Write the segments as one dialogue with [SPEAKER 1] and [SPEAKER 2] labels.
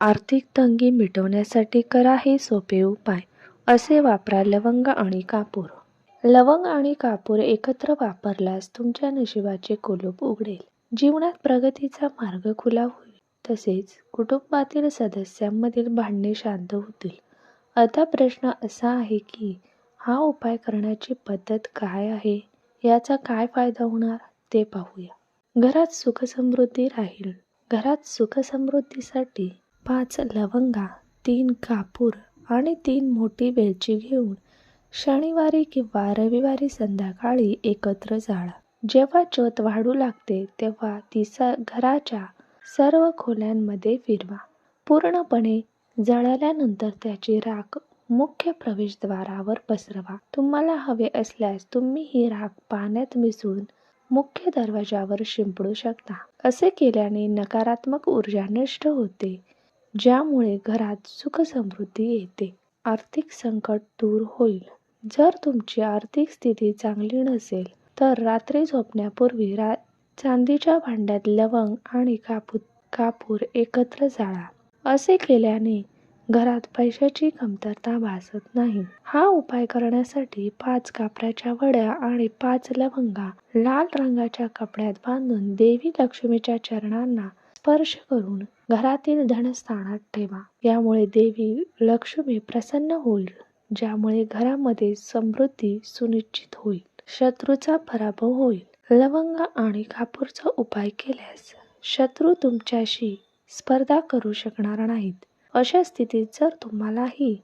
[SPEAKER 1] आर्थिक तंगी मिटवण्यासाठी करा हे सोपे उपाय असे वापरा लवंग आणि कापूर. लवंग आणि कापूर एकत्र वापरल्यास तुमच्या नशिबाचे कुलूप उघडेल. जीवनात प्रगतीचा मार्ग खुला होईल. तसेच कुटुंबातील सदस्यांमधील भांडणे शांत होतील. आता प्रश्न असा आहे की हा उपाय करण्याची पद्धत काय आहे? याचा काय फायदा होणार? ते पाहूया. घरात सुखसमृद्धी राहील. घरात सुखसमृद्धीसाठी पाच लवंगा तीन कापूर आणि तीन मोठी वेलची घेऊन शनिवारी किंवा रविवारी संध्याकाळी एकत्र जाळा. जेव्हा ज्योत वाढू लागते तेव्हा ती स घराच्या सर्व खोल्यांमध्ये फिरवा. पूर्णपणे जळाल्यानंतर त्याची राख मुख्य प्रवेशद्वारावर पसरवा. तुम्हाला हवे असल्यास तुम्ही ही राख पाण्यात मिसळून मुख्य दरवाजावर शिंपडू शकता. असे केल्याने नकारात्मक ऊर्जा नष्ट होते. ज्यामुळे घरात सुख समृद्धी येते. आर्थिक संकट दूर होईल. जर तुमची आर्थिक स्थिती चांगली नसेल तर रात्री झोपण्यापूर्वी रा चांदीच्या भांड्यात लवंग आणि कापू कापूर एकत्र जाळा. असे केल्याने घरात पैशाची कमतरता भासत नाही. हा उपाय करण्यासाठी पाच कापराच्या वड्या आणि पाच लवंगा लाल रंगाच्या कपड्यात बांधून देवी लक्ष्मीच्या चरणांना स्पर्श करून घरातील धनस्थानात ठेवा. यामुळे देवी लक्ष्मी प्रसन्न होईल ज्यामुळे घरामध्ये समृद्धी सुनिश्चित होईल शत्रूचा पराभव होईल. लवंग आणि कापूरचा उपाय केल्यास शत्रू तुमच्याशी स्पर्धा करू शकणार नाहीत. अशा स्थितीत जर तुम्हालाही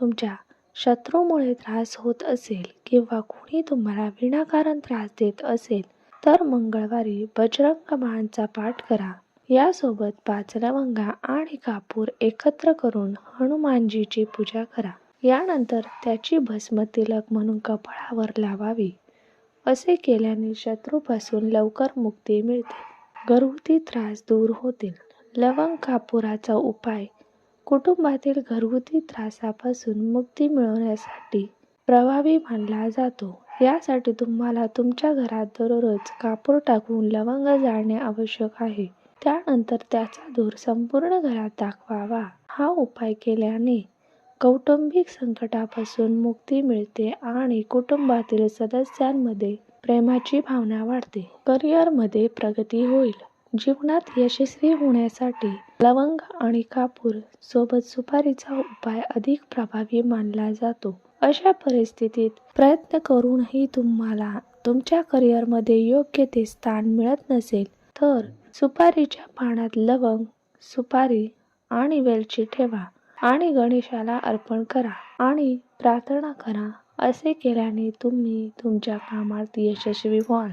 [SPEAKER 1] तुमच्या शत्रूमुळे त्रास होत असेल किंवा कोणी तुम्हाला विनाकारण त्रास देत असेल तर मंगळवारी बजरंग माळांचा पाठ करा. यासोबत पाच लवंगा आणि कापूर एकत्र करून हनुमानजीची पूजा करा. यानंतर त्याची भस्म तिलक म्हणून कपाळावर लावावी. असे केल्याने शत्रूपासून लवकर मुक्ती मिळते. घरगुती त्रास दूर होतील. लवंग कापुराचा उपाय. कुटुंबातील घरगुती त्रासापासून मुक्ती मिळवण्यासाठी प्रभावी मानला जातो. यासाठी तुम्हाला तुमच्या घरात दररोज कापूर टाकून लवंग जाळणे आवश्यक आहे. त्यानंतर त्याचा धूर संपूर्ण घरात दाखवावा. हा उपाय केल्याने कौटुंबिक संकटापासून मुक्ती मिळते आणि कुटुंबातील सदस्यांमध्ये प्रेमाची भावना वाढते. करिअरमध्ये प्रगती होईल. जीवनात यशस्वी होण्यासाठी लवंग आणि कापूर सोबत सुपारीचा उपाय अधिक प्रभावी मानला जातो. अशा परिस्थितीत प्रयत्न करूनही तुम्हाला तुमच्या करिअरमध्ये योग्य ते स्थान मिळत नसेल तर सुपारीच्या पानात लवंग सुपारी आणि वेलची ठेवा आणि गणेशाला अर्पण करा आणि प्रार्थना करा असे केल्याने तुम्ही तुमच्या कामात यशस्वी व्हाल.